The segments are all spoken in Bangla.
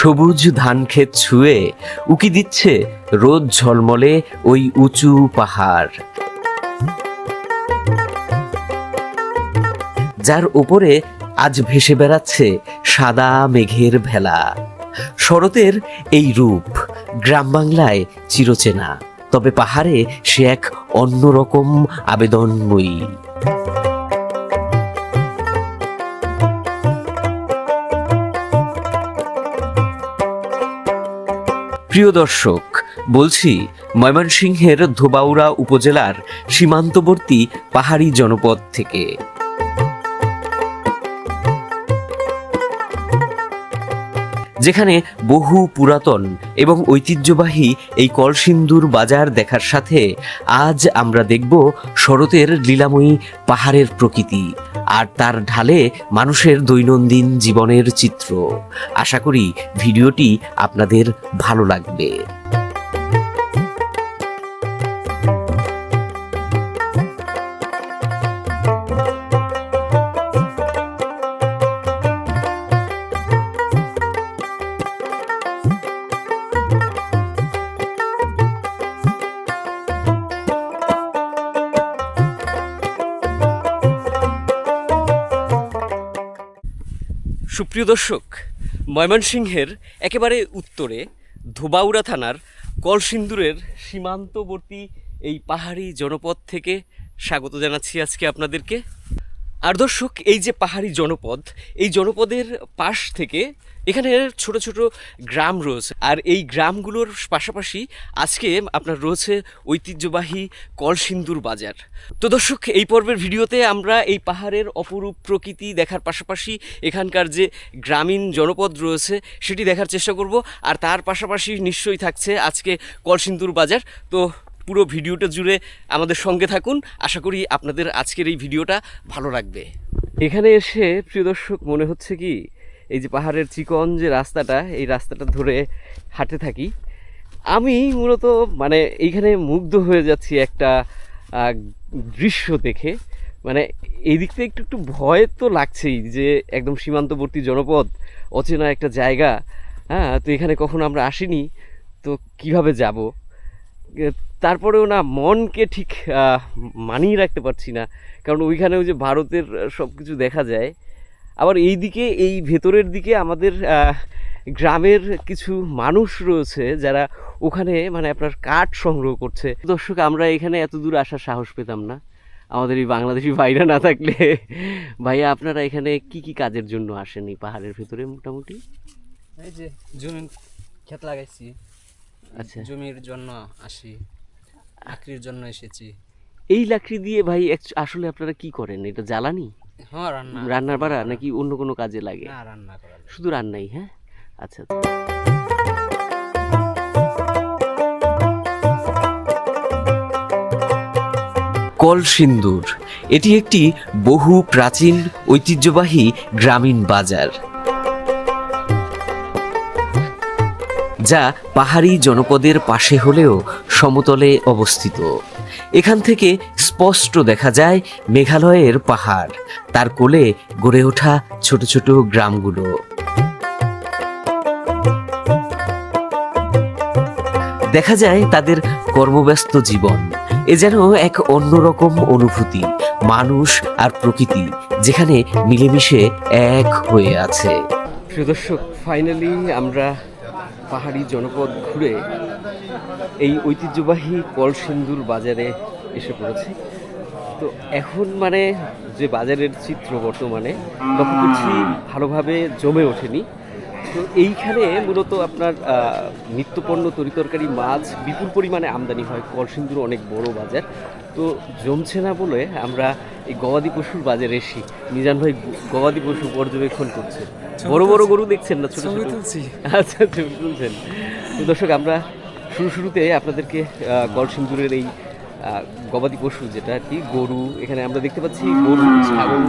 সবুজ ধান ক্ষেত ছুঁয়ে উকি দিচ্ছে রোদ ঝলমলে ওই উঁচু পাহাড়। যার উপরে আজ ভেসে বেড়াচ্ছে সাদা মেঘের ভেলা। শরতের এই রূপ গ্রাম বাংলায় চিরচেনা, তবে পাহাড়ে সে এক অন্যরকম আবেদনময়ী। প্রিয় দর্শক বলছি ময়মনসিংহের ধোবাউড়া উপজেলার সীমান্তবর্তী পাহাড়ি জনপদ থেকে। যেখানে বহু পুরাতন এবং ঐতিহ্যবাহী এই কলসিন্দুর বাজার দেখার সাথে আজ আমরা দেখব শরতের লীলাময়ী পাহাড়ের প্রকৃতি আর তার ঢালে মানুষের দৈনন্দিন জীবনের চিত্র। আশা করি ভিডিওটি আপনাদের ভালো লাগবে। সুপ্রিয় দর্শক, ময়মনসিংহের একেবারে উত্তরে ধোবাউড়া থানার কলসিন্দুরের সীমান্তবর্তী এই পাহাড়ি জনপদ থেকে স্বাগত জানাচ্ছি আজকে আপনাদেরকে। আর দর্শক, এই যে পাহাড়ি জনপদ, এই জনপদের পাশ থেকে এখানে ছোট ছোট গ্রাম রয়েছে। আর এই গ্রামগুলোর পাশাপাশি আজকে আপনার রয়েছে ঐতিহ্যবাহী কলসিন্দুর বাজার। তো দর্শক, এই পর্বের ভিডিওতে আমরা এই পাহাড়ের অপরূপ প্রকৃতি দেখার পাশাপাশি এখানকার যে গ্রামীণ জনপদ রয়েছে, সেটি দেখার চেষ্টা করব। আর তার পাশাপাশি নিশ্চয়ই থাকছে আজকে কলসিন্দুর বাজার। তো পুরো ভিডিওটা জুড়ে আমাদের সঙ্গে থাকুন। আশা করি আপনাদের আজকের এই ভিডিওটা ভালো লাগবে। এখানে এসে, প্রিয় দর্শক, মনে হচ্ছে কি এই যে পাহাড়ের চিকন যে রাস্তাটা, এই রাস্তাটা ধরে হাঁটে থাকি। আমি মূলত মানে এইখানে মুগ্ধ হয়ে যাচ্ছি একটা দৃশ্য দেখে। মানে এই দিক থেকে একটু একটু ভয় তো লাগছেই যে একদম সীমান্তবর্তী জনপদ, অচেনা একটা জায়গা। হ্যাঁ তো এখানে কখনো আমরা আসিনি, তো কীভাবে যাব? তারপরেও না, মনকে ঠিক মানিয়ে রাখতে পারছি না। কারণ ওইখানেও যে ভারতের সব কিছু দেখা যায় আবার এই দিকে এই ভেতরের দিকে আমাদের গ্রামের কিছু মানুষ রয়েছে যারা ওখানে মানে আপনার কাঠ সংগ্রহ করছে। দর্শক আমরা এখানে এত দূর আসার সাহস পেতাম না। আমাদের এই বাংলাদেশি ভাইরা না থাকলে। ভাইয়া আপনারা এখানে কি কি কাজের জন্য আসেন এই পাহাড়ের ভেতরে মোটামুটি? এই যে জমি ক্ষেত লাগাইছি। আচ্ছা। জমির জন্য আসি চাকরির জন্য এসেছি। এই লাকড়ি দিয়ে ভাই আসলে আপনারা কি করেন? এটা জ্বালানি? হ্যাঁ রান্না রান্নার বাড়া নাকি অন্য কোনো কাজে লাগে? না রান্না করা লাগে। শুধু রান্নাই হ্যাঁ? আচ্ছা। কলসিন্দুর এটি একটি বহু প্রাচীন ঐতিহ্যবাহী গ্রামীণ বাজার যা পাহাড়ি জনপদের পাশে হলেও সমতলে অবস্থিত। এখান থেকে স্পষ্ট দেখা যায় মেঘালয়ের পাহাড়। তার কোলে গড়ে ওঠা ছোট ছোট গ্রামগুলো। দেখা যায় তাদের কর্মব্যস্ত জীবন। এ যেন এক অন্যরকম অনুভূতি, মানুষ আর প্রকৃতি, যেখানে মিলেমিশে এক হয়ে আছে। প্রিয় দর্শক ফাইনালি আমরা পাহাড়ি জনপদ ঘুরে এই ঐতিহ্যবাহী কলসিন্দুর বাজারে এসে পড়েছি। তো এখন মানে যে বাজারের চিত্র বর্তমানে করছি ভালোভাবে জমে ওঠেনি। তো এইখানে মূলত আপনার নিত্যপণ্য তরিতরকারি মাছ বিপুল পরিমাণে আমদানি হয়। কলসিন্দুর অনেক বড় বাজার। তো জমছে না বলে আমরা এই গবাদি পশুর বাজারে এসি। মিজান ভাই গবাদি পশু পর্যবেক্ষণ করছে। বড় বড় গরু দেখছেন না ছোট ছোট? তুলছি। আচ্ছা ছবি তুলছেন। তো দর্শক আমরা শুরু শুরুতে আপনাদেরকে কলসিন্দুরের এই গবাদি পশু যেটা আর কি গরু এখানে আমরা দেখতে পাচ্ছি গরু ছাগল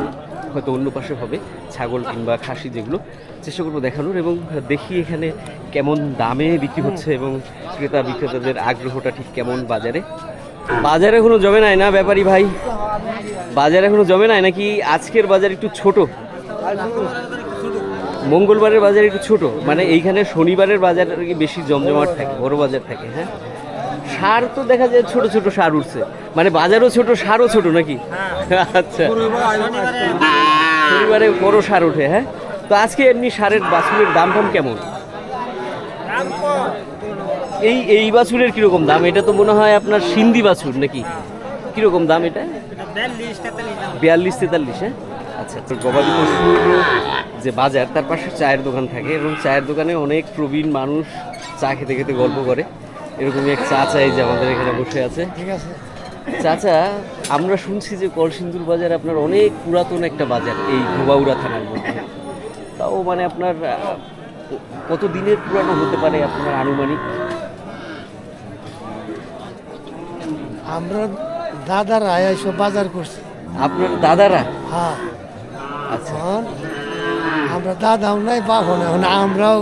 হয়তো অন্য পাশে হবে ছাগল কিংবা খাসি যেগুলো। চেষ্টা করব দেখানোর এবং দেখি এখানে কেমন দামে বিক্রি হচ্ছে এবং ক্রেতা বিক্রেতাদের আগ্রহটা ঠিক কেমন বাজারে। বাজারে এখনও জমে নাই না ব্যাপারী ভাই? বাজারে এখনও জমে নাই নাকি আজকের বাজার একটু ছোট? মঙ্গলবারের বাজার একটু ছোট। মানে এইখানে শনিবারের বাজার আর কি বেশি জমজমাট থাকে বড় বাজার থাকে হ্যাঁ? সার তো দেখা যায় ছোট ছোট সার উঠছে। মানে বাজারও ছোট সারও ছোট নাকি? আচ্ছা। শনিবারে বড় সার ওঠে হ্যাঁ? তো আজকে এমনি সারের বাছুরের দাম টাম কেমন এই এই বাছুরের কীরকম দাম? এটা তো মনে হয় আপনার সিন্ধি বাছুর নাকি? কীরকম দাম এটা? বিয়াল্লিশ তেতাল্লিশ হ্যাঁ? তো গবাদি পশুর যে বাজার তার পাশে চায়ের দোকান থাকে এবং চায়ের দোকানে অনেক প্রবীণ মানুষ চা খেতে খেতে গল্প করে। এরকমই এক চা চাই যে আমাদের এখানে বসে আছে। ঠিক আছে। চাচা আমরা শুনছি যে কলসিন্দুর বাজার আপনার অনেক পুরাতন একটা বাজার এই ধোবাউড়া থানার মধ্যে। তাও মানে আপনার কত দিনের পুরানো হতে পারে আপনার আনুমানিক? আমরা দাদারা এসব বাজার করছি। আপনার দাদারা? হ্যাঁ। এখন আমরা দাদাও নাই বাপও নাই এখন আমরাও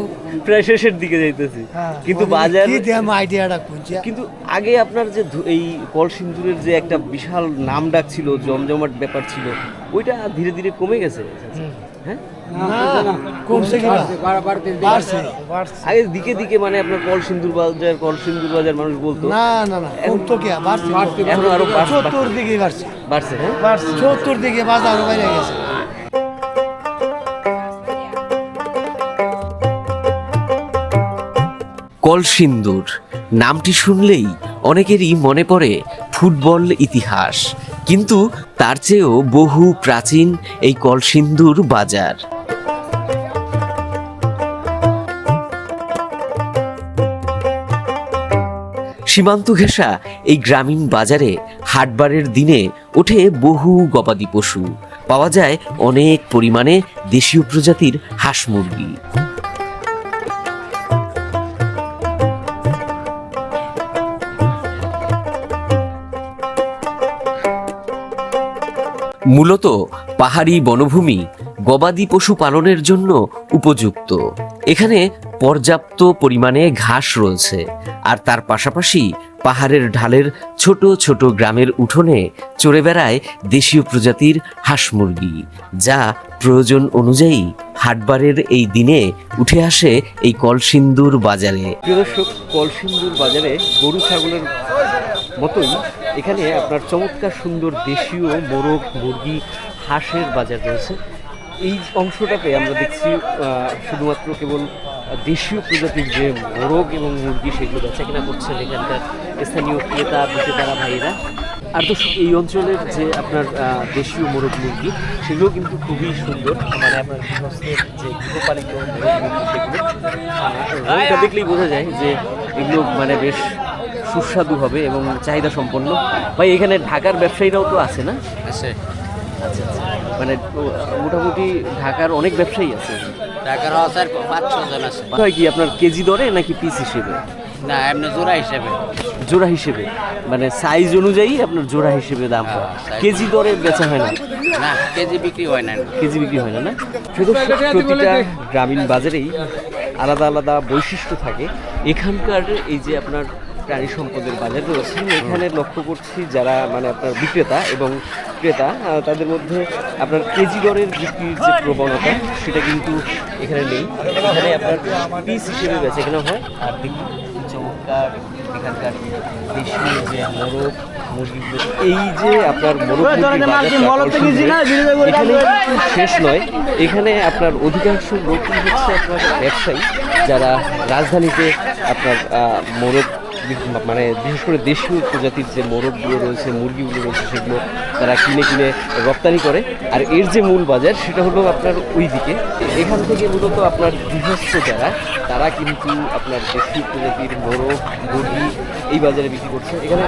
প্রায় শেষের দিকে যাইতেছি। হ্যাঁ, কিন্তু মানে বাজার কি আইডিয়াটা খুঁজছি? কিন্তু আগে আপনার যে এই কলসিন্দুরের যে একটা বিশাল নাম ডাক ছিল জমজমাট ব্যাপার ছিল ওইটা ধীরে ধীরে কমে গেছে? হ্যাঁ? না কমছে আগে দিকে দিকে মানে আপনার কলসিন্দুর বাজার কলসিন্দুর বাজার মানুষ বলতো। না না না কমতো কি? বাড়ছে। এখন আরও বাড়ছে। বাড়ছে। বাড়ছে হ্যাঁ? বাড়ছে চতুর দিকে বাজার বাইরে গেছে। কলসিন্দুর নামটি শুনলেই অনেকেরই মনে পড়ে ফুটবল ইতিহাস। কিন্তু তার চেয়েও বহু প্রাচীন এই কলসিন্দুর বাজার। সীমান্ত ঘেঁষা এই গ্রামীণ বাজারে হাটবারের দিনে ওঠে বহু গবাদি পশু। পাওয়া যায় অনেক পরিমাণে দেশীয় প্রজাতির হাঁস মুরগি। মূলত পাহাড়ি বনভূমি গবাদি পশু পালনের জন্য উপযুক্ত। এখানে পর্যাপ্ত পরিমাণে ঘাস রয়েছে আর তার পাশাপাশি পাহাড়ের ঢালের ছোট ছোট গ্রামের উঠোনে চড়ে বেড়ায় দেশীয় প্রজাতির হাঁস মুরগি, যা প্রয়োজন অনুযায়ী হাটবারের এই দিনে উঠে আসে এই কলসিন্দুর বাজারে। কলসিন্দুর বাজারে গরু, ছাগলের মতোই এখানে আপনার চমৎকার সুন্দর দেশীয় মোরগ, মুরগি, হাঁসের বাজার রয়েছে। এই অংশটাতে আমরা দেখছি শুধুমাত্র কেবল দেশীয় প্রজাতির যে মোরগ এবং মুরগি সেগুলো বেচা কেনা করছেন এখানকার স্থানীয় ক্রেতা, বিক্রেতারা, ভাইয়েরা। আর তো এই অঞ্চলের যে আপনার দেশীয় মোরগ, মুরগি সেগুলো কিন্তু খুবই সুন্দর। মানে আপনার গৃহস্থের যে গৃহপালিত মোরগ, মুরগি সেগুলো দেখলেই বোঝা যায় যে এগুলো মানে বেশ সুস্বাদু হবে এবং চাহিদা সম্পন্ন। ভাই এখানে ঢাকার ব্যবসায়ীরাও তো আছে না? আছে। আচ্ছা আচ্ছা। মানে মোটামুটি ঢাকার অনেক ব্যবসায়ী আছে। টাকার আছে পাঁচ ছজন আছে। হয় কি আপনার কেজি দরে নাকি পিস হিসেবে? না এমনি জোড়া হিসেবে। জোড়া হিসেবে। মানে সাইজ অনুযায়ী আপনার জোড়া হিসেবে দাম হয়। কেজি দরে বেচা হয় না? না কেজি বিক্রি হয় না। কেজি বিক্রি হয় না না? শুধু প্রতিটা গ্রামীণ বাজারেই আলাদা আলাদা বৈশিষ্ট্য থাকে। এখানকার এই যে আপনার প্রাণী সম্পদের বাজার রয়েছে। এখানে লক্ষ্য করছি যারা মানে আপনার বিক্রেতা এবং ক্রেতা তাদের মধ্যে আপনার কেজি দরের বিক্রির যে প্রবণতা সেটা কিন্তু এখানে নেই। এখানে আপনার পিস হিসেবে বেচে কেনা হয়। আর চমৎকার এখানকার দেশীয় যে মোরগ মুরগিগুলো এই যে আপনার শেষ নয়। এখানে আপনার অধিকাংশ লোকই হচ্ছে আপনার ব্যবসায়ী যারা রাজধানীতে আপনার মোরগ মানে বিশেষ করে দেশীয় প্রজাতির যে মোরগগুলো রয়েছে মুরগিগুলো রয়েছে সেগুলো তারা কিনে কিনে রপ্তানি করে। আর এর যে মূল বাজার সেটা হলো আপনার ওই দিকে এখান থেকে মূলত আপনার গৃহস্থ যারা তারা কিন্তু আপনার দেশীয় প্রজাতির মোরগ মুরগি এই বাজারে বিক্রি করছে এখানে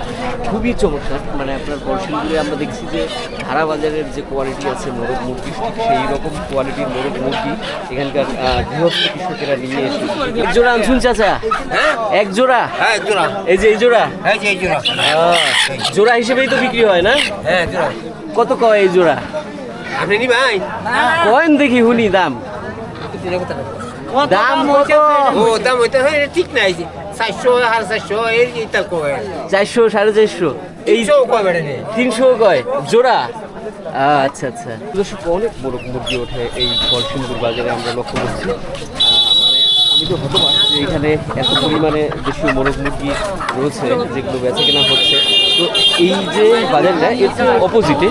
খুবই চমৎকার মানে আপনার বর্ষিলগুলো আমরা দেখছি যে ধারা বাজারের যে কোয়ালিটি আছে মোরগ মুরগি সেই রকম কোয়ালিটির মোরগ মুরগি এখানকার গৃহস্থ কৃষকেরা নিয়ে এসে এক জোড়া আনছুন চাচা। এক জোড়া। হ্যাঁ জোড়া। এই যে এই জোড়া? হ্যাঁ যে জোড়া। জোড়া হিসেবেই তো বিক্রি হয় না? হ্যাঁ জোড়া। কত কয় এই জোড়া? আপনি নিবেন? কয়েন দেখি হুনি দাম। দাম কত? ও দাম ওইটা হয় ঠিক নাই চারশো সাড়ে চারশো এর এটা কয়। চারশো সাড়ে চারশো। এই তিনশো কয় বেড়ে তিনশো কয়। জোড়া? আচ্ছা আচ্ছা। দর্শক অনেক বড় মুরগি ওঠে এই কলসিন্দুর বাজারে আমরা লক্ষ্য করছি। এখানে এত পরিমাণে দেশীয় মোরগ মুরগি রয়েছে যেগুলো বেচা কেনা হচ্ছে, তো এই যে বাজারটা এর অপোজিটে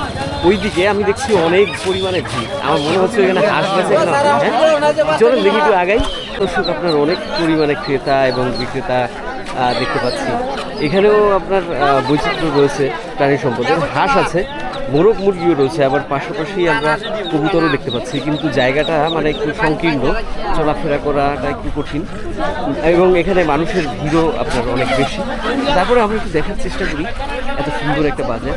ওইদিকে আমি দেখছি অনেক পরিমাণে ভিড়। আমার মনে হচ্ছে এখানে হাঁস বেচা কেনা হ্যাঁ? চলুন দেখি একটু আগাই। দর্শক, আপনার অনেক পরিমাণে ক্রেতা এবং বিক্রেতা দেখতে পাচ্ছি। এখানেও আপনার বৈচিত্র্য রয়েছে প্রাণী সম্পদের। হাঁস আছে মোরগ মুরগিও রয়েছে, আবার পাশাপাশি আমরা কবুতরও দেখতে পাচ্ছি। কিন্তু জায়গাটা মানে একটু সংকীর্ণ, চলাফেরা করাটা একটু কঠিন। এবং এখানে মানুষের ভিড়ও আপনার অনেক বেশি। তারপরে আমরা একটু দেখার চেষ্টা করি, এত সুন্দর একটা বাজার।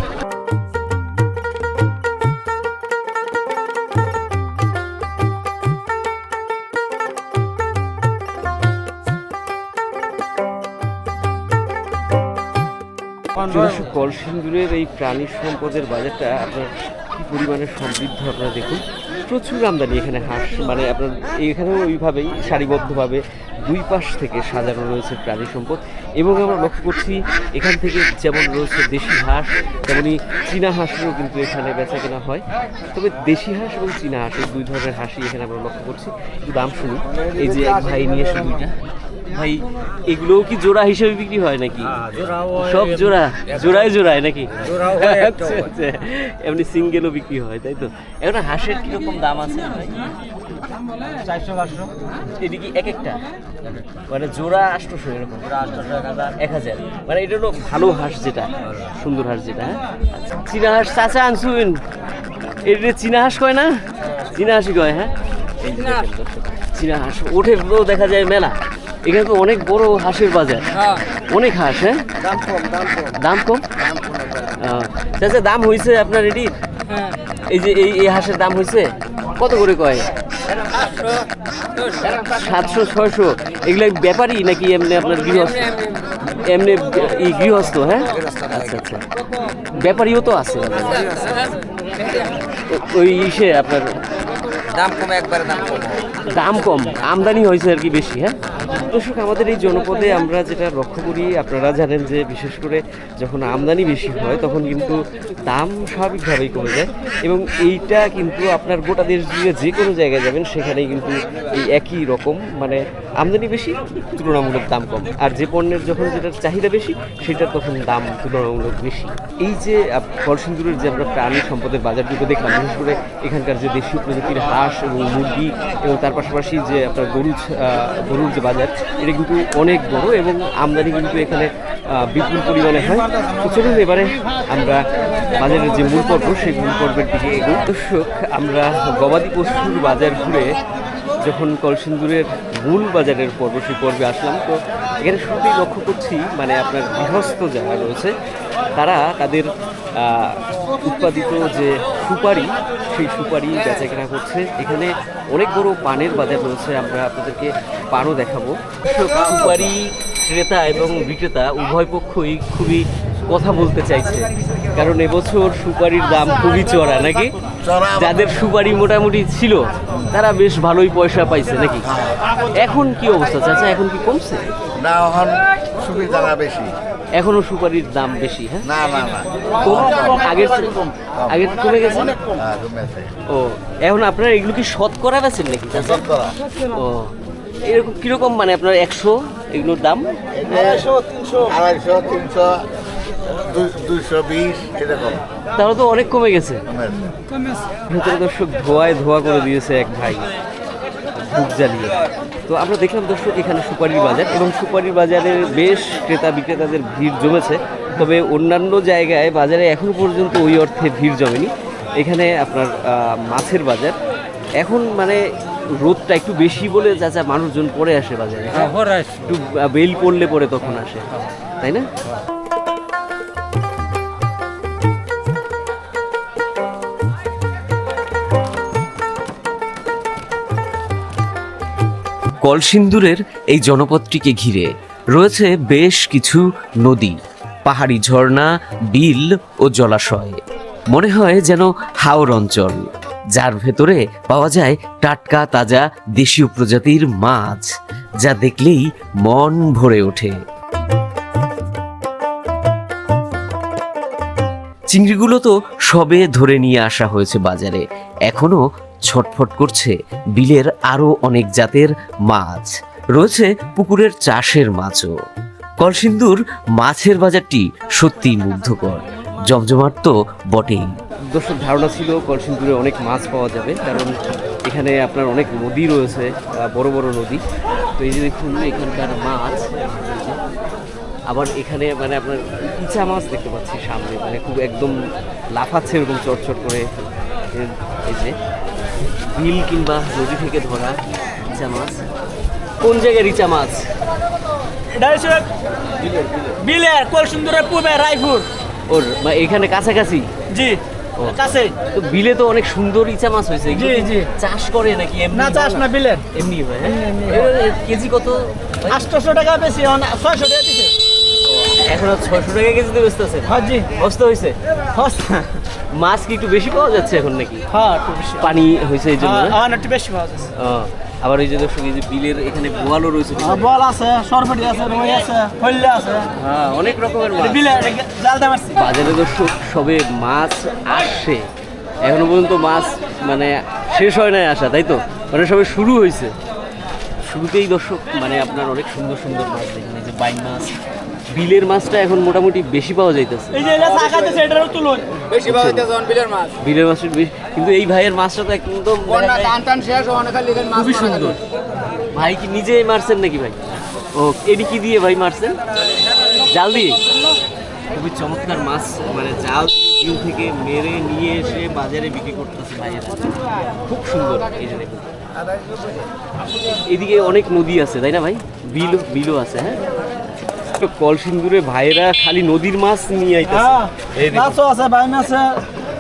কলসিন্দুরের এই প্রাণী সম্পদের বাজারটা আপনার কি পরিমাণে সমৃদ্ধ আপনারা দেখুন। প্রচুর আমদানি এখানে হাঁস মানে আপনার এখানেও ওইভাবেই সারিবদ্ধভাবে দুই পাশ থেকে সাজানো রয়েছে প্রাণী সম্পদ। এবং আমরা লক্ষ্য করছি, এখান থেকে যেমন রয়েছে দেশি হাঁস, তেমনি চীনা হাঁসেরও কিন্তু এখানে বেচা কেনা হয়। তবে দেশি হাঁস এবং চীনা হাঁস, এই দুই ধরনের হাঁসই এখানে আমরা লক্ষ্য করছি। দাম শুনি এই যে এক ভাই নিয়ে এসে দুইটা ভাই এগুলোও কি জোড়া হিসেবে বিক্রি হয় নাকি? সব জোড়া? জোড়ায় জোড়ায় নাকি? আচ্ছা, আচ্ছা। এমনি সিঙ্গেলও বিক্রি হয় তাই তো? এখন হাঁসের কীরকম দাম আছে ভাই? চারশো পাঁচশো। এদিকে এক একটা? মানে জোড়া আটশোশো এরকম। এক হাজার। মানে এটা হলো ভালো হাঁস যেটা সুন্দর হাঁস যেটা হ্যাঁ। চীনা হাঁস চাচা আনছুন এটা চীনা হাঁস কয় না? চীনা হাঁসই কয় হ্যাঁ? চীনা হাঁস। ওঠে দেখা যায় মেলা। এখানে তো অনেক বড় হাঁসের বাজার। অনেক হাঁস হ্যাঁ? দাম কম চাচা দাম হয়েছে আপনার রেডি এই যে এই এই হাঁসের দাম হয়েছে কত করে কয়? সাতশো ছয়শো। এগুলো ব্যাপারই নাকি এমনি আপনার গৃহস্থ? এমনি ই গৃহস্থ হ্যাঁ? আচ্ছা আচ্ছা। ব্যাপারীও তো আছে। ওই ইসে আপনার? দাম কমে একবারে দাম কম। দাম কম আমদানি হয়েছে আর কি বেশি হ্যাঁ? দর্শক, আমাদের এই জনপদে আমরা যেটা লক্ষ্য করি, আপনারা জানেন যে বিশেষ করে যখন আমদানি বেশি হয়, তখন কিন্তু দাম স্বাভাবিকভাবেই কমে যায় এবং এইটা কিন্তু আপনার গোটা দেশ জুড়ে যে কোনো জায়গায় যাবেন, সেখানেই কিন্তু এই একই রকম মানে আমদানি বেশি, তুলনামূলক দাম কম। আর যে পণ্যের যখন যেটার চাহিদা বেশি, সেটার তখন দাম তুলনামূলক বেশি। এই যে কলসিন্দুরের যে আমরা প্রাণী সম্পদের বাজার দুটো দেখলাম, বিশেষ করে এখানকার যে দেশীয় প্রজাতির হাঁস এবং মুরগি এবং তার পাশাপাশি যে আপনার গরু গরুর যে বাজার এটা কিন্তু অনেক বড় এবং আমদানি কিন্তু এখানে বিপুল পরিমাণে হয়। তো চলুন এবারে আমরা বাজারের যে মূল পর্ব, সেই মূল পর্বের দিকে দর্শক, আমরা গবাদি পশুর বাজার ঘুরে যখন কলসিন্দুরের মূল বাজারের পর্ব সেই পর্বে আসলাম, তো এখানে শুরুতেই লক্ষ্য করছি মানে আপনার গৃহস্থ যারা রয়েছে, তারা তাদের উৎপাদিত যে সুপারি, সেই সুপারি বেচা কেনা করছে এখানে অনেক বড় পানের বাজার রয়েছে, আমরা আপনাদেরকে পানও দেখাবো। সুপারি ক্রেতা এবং বিক্রেতা উভয় পক্ষই খুবই কথা বলতে চাইছে। কারণ এবছর সুপারির দাম খুবই চড়া নাকি? যাদের সুপারি মোটামুটি ছিল তারা বেশ ভালোই পয়সা পাইছে নাকি? এখন কি অবস্থা? চাচা এখন কি কমছে? না এখন সুবিধা বেশি। এখনও সুপারির দাম বেশি হ্যাঁ? না না না। কম? আগের আগের কমে গেছে? হ্যাঁ, ও এখন আপনারা এগুলো কি শতকরা বেছেন নাকি। ও এরকম কীরকম মানে আপনার একশো এগুলোর দাম? আড়াইশো তিনশো দুই- বিশ এরকম। তাহলে তো অনেক কমে গেছে। কমেছে ভেতরে দর্শক ধোয়ায় ধোয়া করে দিয়েছে এক ভাই বুক জ্বালিয়ে। তো আমরা দেখলাম দর্শক এখানে সুপারির বাজার এবং সুপারির বাজারের বেশ ক্রেতা বিক্রেতাদের ভিড় জমেছে। তবে অন্যান্য জায়গায় বাজারে এখনও পর্যন্ত ওই অর্থে ভিড় জমেনি। এখানে আপনার মাছের বাজার। এখন মানে রোদটা একটু বেশি বলে চাচা মানুষজন পরে আসে বাজারে। একটু বেল পড়লে পরে তখন আসে। তাই না? কলসিন্দুরের এই জনপদটিকে ঘিরে রয়েছে বেশ কিছু নদী, পাহাড়ি ঝর্ণা, বিল ও জলাশয়। মনে হয় যেন হাওর অঞ্চল, যার ভেতরে পাওয়া যায় টাটকা তাজা দেশীয় প্রজাতির মাছ, যা দেখলেই মন ভরে ওঠে। চিংড়িগুলো তো সবে ধরে নিয়ে আসা হয়েছে বাজারে এখনও ছটফট করছে বিলের আরও অনেক জাতের মাছ। রয়েছে পুকুরের চাষের মাছও। কলসিন্দুর মাছের বাজারটি সত্যিই মুগ্ধকর। জমজমাট তো বটেই। দর্শক, ধারণা ছিল কলসিন্দুরে অনেক মাছ পাওয়া যাবে, কারণ এখানে আপনার অনেক নদী রয়েছে বড় বড় নদী। তো এই যে দেখুন, এখানকার মাছ, আবার এখানে মানে আপনার ইচা মাছ দেখতে পাচ্ছি সামনে মানে খুব একদম লাফাচ্ছে, এরকম চটচট করে। এই যে বিল কিংবা নদী থেকে ধরা ইচা মাছ। কোন জায়গায় ইচা মাছ? বিলের কলসুন্দরের পূর্বে রায়পুর। ওর এখানে কাছাকাছি? জি কাছে। তো বিলে তো অনেক সুন্দর ইচা মাছ হয়েছে। জি, জি। চাষ করে নাকি এমনি? না চাষ না বিলের এমনি হয় হ্যাঁ? এ- কেজি কত? আটশোশো টাকা বেশি ছয়শো টাকা দিছে। এখন ছয়শো টাকা কেজিতে বেচতে আছে। হ্যাঁ জি। হয়েছে মাছ কি একটু বেশি পাওয়া যাচ্ছে এখন নাকি? হ্যাঁ একটু বেশি। পানি হয়েছে এই জন্য হ্যাঁ, হ্যাঁ, একটু বেশি পাওয়া যাচ্ছে। আবার এই যে দর্শক এই যে বিলের এখানে বোয়ালও রয়েছে হ্যাঁ, বল আছে সরবটি আছে রুই আছে আছে। হ্যাঁ অনেক রকমের মাছ। বিলে জালটা মারছি। বাজারে দর্শক সবে মাছ আসছে এখনও পর্যন্ত মাছ মানে শেষ হয় নাই আসা তাই তো? মানে সবে শুরু হয়েছে শুরুতেই দর্শক মানে আপনার অনেক সুন্দর সুন্দর মাছ দেখেন এই যে বাইন মাছ বিলের মাছটা এখন মোটামুটি বেশি পাওয়া যাইতেছে। এই যে এটা চাকাতেছে এটারও তুলুন। বেশি ভালো জন বিলের মাছ। বিলের বেশি- কিন্তু এই ভাইয়ের মাছটা তো একদম বন্যা টান টান শেষ অনেক খালি মাছ খুবই সুন্দর। ভাই কি নিজে মারছেন নাকি ভাই? ও এটি কি দিয়ে ভাই মারছেন? জাল দিয়ে? খুবই চমৎকার মাছ মানে জাল দিয়ে বিল থেকে মেরে নিয়ে এসে বাজারে বিক্রি করতেছে ভাইয়েরা। খুব সুন্দর এই যে দেখুন। এদিকে অনেক নদী আছে তাই না ভাই? বিল বিলও আছে হ্যাঁ? তো কলসিন্দুরে ভাইয়েরা খালি নদীর মাছ নিয়ে আইতেছে। হ্যাঁ এই। মাছও আছে বাইম আছে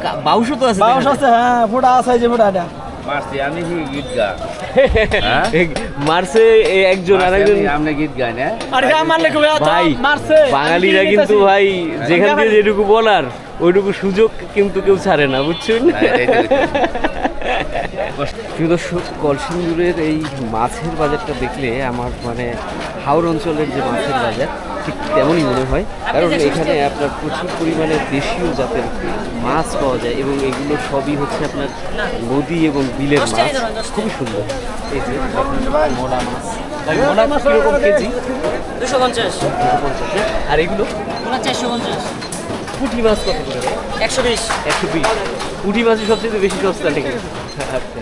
কা- বাউসও তো আছে বাউস আছে হ্যাঁ ফুটা আছে যে ফুটা এটা। মারছি আমি কি গীত গা? যায়। মারছে এ একজন আরেকজন। আপনি গীত গান হ্যাঁ আর হ্যাঁ মারলে কবে ভাই মারছে। বাঙালিরা কিন্তু ভাই যেখান থেকে যেটুকু বলার ওইটুকু সুযোগ কিন্তু কেউ ছাড়ে না বুঝছেন? প্রিয় দর্শক কলসিন্দুরের এই মাছের বাজারটা দেখলে আমার মানে হাওড় অঞ্চলের যে মাছের বাজার ঠিক তেমনই মনে হয়। কারণ এখানে আপনার প্রচুর পরিমাণে দেশীয় জাতের মাছ পাওয়া যায় এবং এগুলো সবই হচ্ছে আপনার নদী এবং বিলের মাছ। খুবই সুন্দর। এই যে মোলা মাছ। মোলা মাছ কীরকম কেজি? দুশো পঞ্চাশ? আর এগুলো? চারশো পঞ্চাশ। পুঁটি মাছ কত করে? একশো বিশ। একশো বিশ। পুঁটি মাছই সবচেয়ে বেশি সস্তা নাকি আচ্ছা।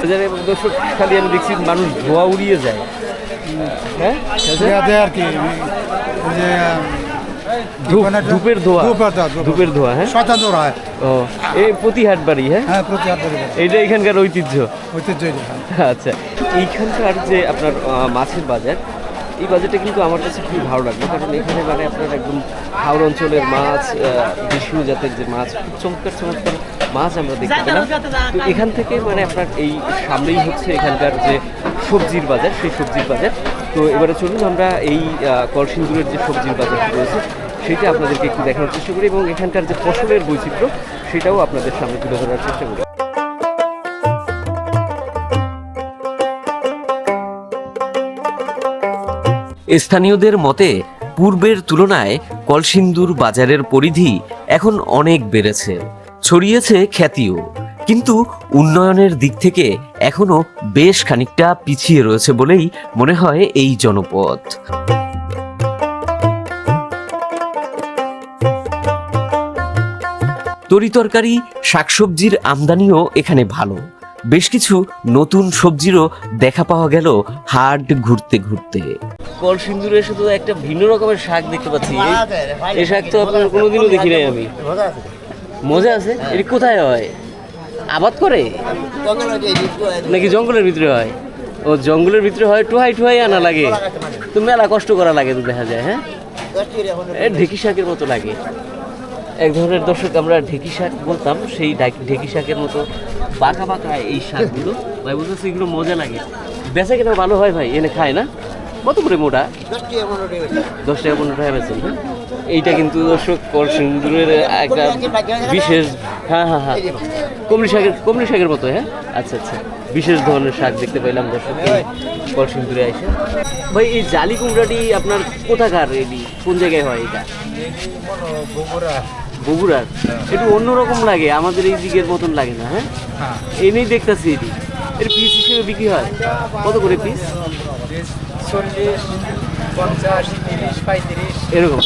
বাজারে দর্শক খালি আমি দেখছি মানুষ ধোয়া উড়িয়ে যায়। হ্যাঁ? ইয়াতে আর কি যে ধূপের ধোয়া। ধূপের ধোয়া, হ্যাঁ? হয়। ও এই প্রতিহাট বাড়ি হ্যাঁ? হ্যাঁ প্রতি এইটা এখানকার ঐতিহ্য। ঐতিহ্য আচ্ছা এইখানকার যে আপনার মাছের বাজার এই বাজারটা কিন্তু আমার কাছে খুবই ভালো লাগল কারণ এখানে মানে আপনার একদম হাওড় অঞ্চলের মাছ দেশীয় জাতের যে মাছ খুব চমৎকার চমৎকার মাছ আমরা দেখতে পেলাম। তো এখান থেকে মানে আপনার এই সামনেই হচ্ছে এখানকার যে সবজির বাজার সেই সবজির বাজার। তো এবারে চলুন আমরা এই কলসিন্দুরের যে সবজির বাজার রয়েছে সেটা আপনাদেরকে একটু দেখানোর চেষ্টা করি এবং এখানকার যে ফসলের বৈচিত্র্য সেটাও আপনাদের সামনে তুলে ধরার চেষ্টা করি। স্থানীয়দের মতে, পূর্বের তুলনায় কলসিন্দুর বাজারের পরিধি এখন অনেক বেড়েছে। ছড়িয়েছে খ্যাতিও। কিন্তু উন্নয়নের দিক থেকে এখনও বেশ খানিকটা পিছিয়ে রয়েছে বলেই মনে হয় এই জনপদ। তরিতরকারি, শাকসবজির আমদানিও এখানে ভালো। বেশ কিছু নতুন সবজিরও দেখা পাওয়া গেল হাট ঘুরতে ঘুরতে। কলসিন্দুরে শুধু একটা ভিন্ন রকমের শাক দেখতে পাচ্ছি। এই- শাক তো আপনার কোনোদিনও দেখি নাই আমি। মজা আছে? এটি কোথায় হয়? আবাদ করে? নাকি জঙ্গলের ভিতরে হয়? ও, জঙ্গলের ভিতরে হয়, টুহাই টুহাই আনা লাগে। তো মেলা কষ্ট করা লাগে তো দেখা যায় হ্যাঁ? ঢেকি শাকের মতো লাগে। এক ধরনের দর্শক, আমরা ঢেকি শাক বলতাম, সেই ঢেকি শাকের মতো বাঁকা বাঁকা এই শাকগুলো। ভাই বুঝতেছি এগুলো মজা লাগে। বেচা কেনা ভালো হয় ভাই, এনে খায় না? কত করে মোটা? দশ টাকা পনেরো টাকা বেচেন হ্যাঁ? এইটা কিন্তু দর্শক কলসিন্দুরের একটা বিশেষ হ্যাঁ হ্যাঁ হ্যাঁ। কমলি শাকের কমলি শাকের মতো হ্যাঁ? আচ্ছা আচ্ছা। বিশেষ ধরনের শাক দেখতে পেলাম দর্শক কলসিন্দুরে এসে ভাই এই জালি কুমড়াটি আপনার কোথাকার এটি? কোন জায়গায় হয় এটা? বগুড়ার একটু অন্যরকম লাগে আমাদের এই দিকের মতন লাগে না হ্যাঁ? এনেই দেখতেছি এটি। এর পিস হিসেবে বিক্রি হয়? কত করে পিস চল্লিশ পঞ্চাশ তিরিশ পঁয়ত্রিশ। এরকম?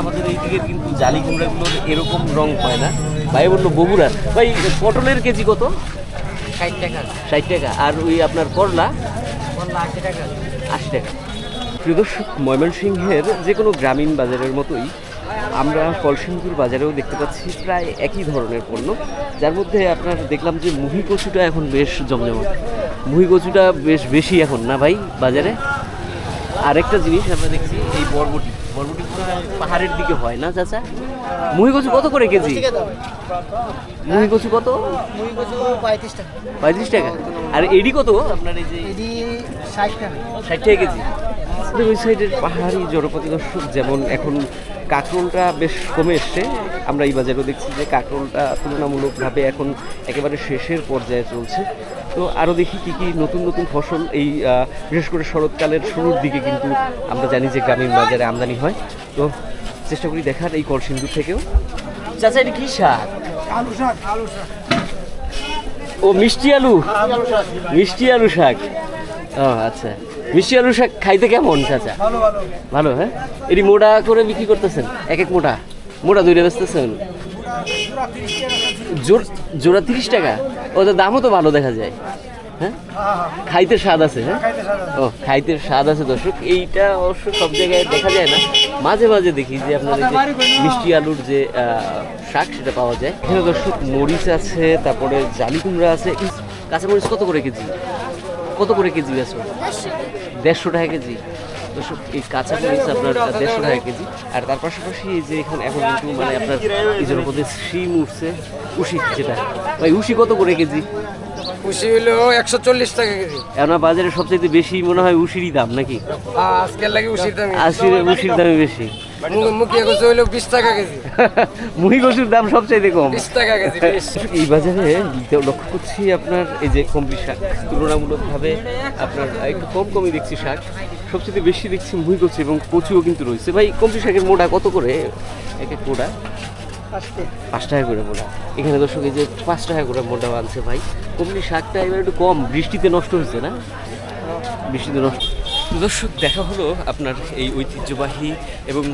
আমাদের এই দিকের কিন্তু জালি কুমড়াগুলোর এরকম রং হয় না। ভাই বলল বগুড়ার। ভাই পটলের কেজি কত? ষাট টাকা। ষাট টাকা। আর ওই আপনার করলা? বললা আশি টাকা। আশি টাকা। প্রিয় দর্শক ময়মনসিংহের যে কোনো গ্রামীণ বাজারের মতোই আমরা কলসিন্দুর বাজারেও দেখতে পাচ্ছি প্রায় একই ধরনের পণ্য যার মধ্যে আপনার দেখলাম যে মুহি কচুটা এখন বেশ জমজমাট। মুহি কচুটা বেশ বেশি এখন না ভাই বাজারে? আরেকটা জিনিস আমরা দেখছি এই বরবটি। বরবটি পাহাড়ের দিকে হয় না চাচা? মুহি কচু কত করে কেজি? মুহি কচু কত? মুই কচু পঁয়ত্রিশ টাকা। পঁয়ত্রিশ টাকা। আর এডি কত? আপনার এই যে এটি ষাট টাকা। ষাট টাকা কেজি। ওই সাইডের পাহাড়ি জনপতি দর্শক যেমন এখন কাঁকরোলটা বেশ কমে এসছে। আমরা এই বাজারেও দেখছি যে কাঁকরোলটা তুলনামূলকভাবে এখন একেবারে শেষের পর্যায়ে চলছে। তো আরও দেখি কী কী নতুন নতুন ফসল এই বিশেষ করে শরৎকালের শুরুর দিকে কিন্তু আমরা জানি যে গ্রামীণ বাজারে আমদানি হয়। তো চেষ্টা করি দেখার এই কলসিন্দুর থেকেও। চাচা এটা কী শাক? আলু শাক আলু শাক। ও মিষ্টি আলু? মিষ্টি আলু শাক। ও আচ্ছা। মিষ্টি আলু শাক খাইতে কেমন চাচা? ভালো ভালো ভালো। হ্যাঁ? এটি মোটা করে বিক্রি করতেছেন? এক এক মোটা? মোটা দুইটা বেচতেছেন? জোর- জোড়া তিরিশ টাকা? ওদের দামও তো ভালো দেখা যায়। হ্যাঁ? খাইতে স্বাদ আছে হ্যাঁ? ও খাইতে স্বাদ আছে দর্শক। এইটা অবশ্য সব জায়গায় দেখা যায় না। মাঝে মাঝে দেখি যে আপনার এই যে মিষ্টি আলুর যে শাক সেটা পাওয়া যায়। এখানে দর্শক মরিচ আছে তারপরে জালি কুমড়া আছে। কাঁচামরিচ কত করে কেজি? কত করে কেজি বেছো দেড়শো টাকা কেজি। এই কাঁচা মরিচ আপনার দেড়শো টাকা কেজি। আর তার পাশাপাশি এই যে এখন এখন কিন্তু মানে আপনার এই মধ্যে শিম উঠছে উশি যেটা ভাই উশি কত করে কেজি? খুশি হলো একশো চল্লিশ টাকা কেজি। এখন বাজারে সবচেয়ে বেশি মনে হয় উশিরই দাম নাকি? আজকের লাগে উশির দাম উশির দামে বেশি। কচু হলো বিশ টাকা কেজি। মুহি কচুর দাম কম। বিশ টাকা কেজি এই বাজারে লক্ষ্য করছি আপনার এই যে কমলি শাক তুলনামূলকভাবে আপনার একটু কম কমই দেখছি শাক। সবচেয়ে বেশি দেখছি মুহি কচু এবং কচুও কিন্তু রয়েছে। ভাই কমলি শাকের মোটা কত করে? এক এক মোটা পাঁচ টাকা। করে মোটা এখানে দর্শক এই যে পাঁচ টাকা করে মোটা আনছে ভাই। কমলি শাকটা এবার একটু কম। বৃষ্টিতে নষ্ট হয়েছে না? বৃষ্টিতে নষ্ট দর্শক, দেখা হলো আপনার এই ঐতিহ্যবাহী এবং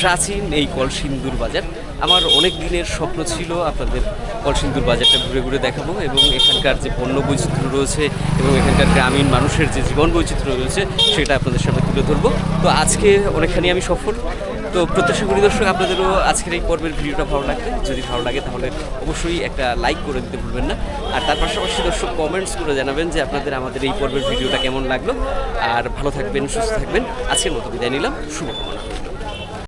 প্রাচীন এই কলসিন্দুর বাজার। আমার অনেক দিনের স্বপ্ন ছিল আপনাদের কলসিন্দুর বাজারটা ঘুরে ঘুরে দেখাবো এবং এখানকার যে পণ্য বৈচিত্র্য রয়েছে এবং এখানকার গ্রামীণ মানুষের যে জীবন বৈচিত্র্য রয়েছে, সেটা আপনাদের সামনে তুলে ধরবো। তো আজকে অনেকখানি আমি সফল। তো প্রত্যাশা করি দর্শক, আপনাদেরও আজকের এই পর্বের ভিডিওটা ভালো লাগবে। যদি ভালো লাগে তাহলে অবশ্যই একটা লাইক করে দিতে ভুলবেন না। আর তার পাশাপাশি দর্শক কমেন্টস করে জানাবেন যে আপনাদের আমাদের এই পর্বের ভিডিওটা কেমন লাগল। আর ভালো থাকবেন, সুস্থ থাকবেন। আজকের মতো বিদায় নিলাম। শুভকামনা।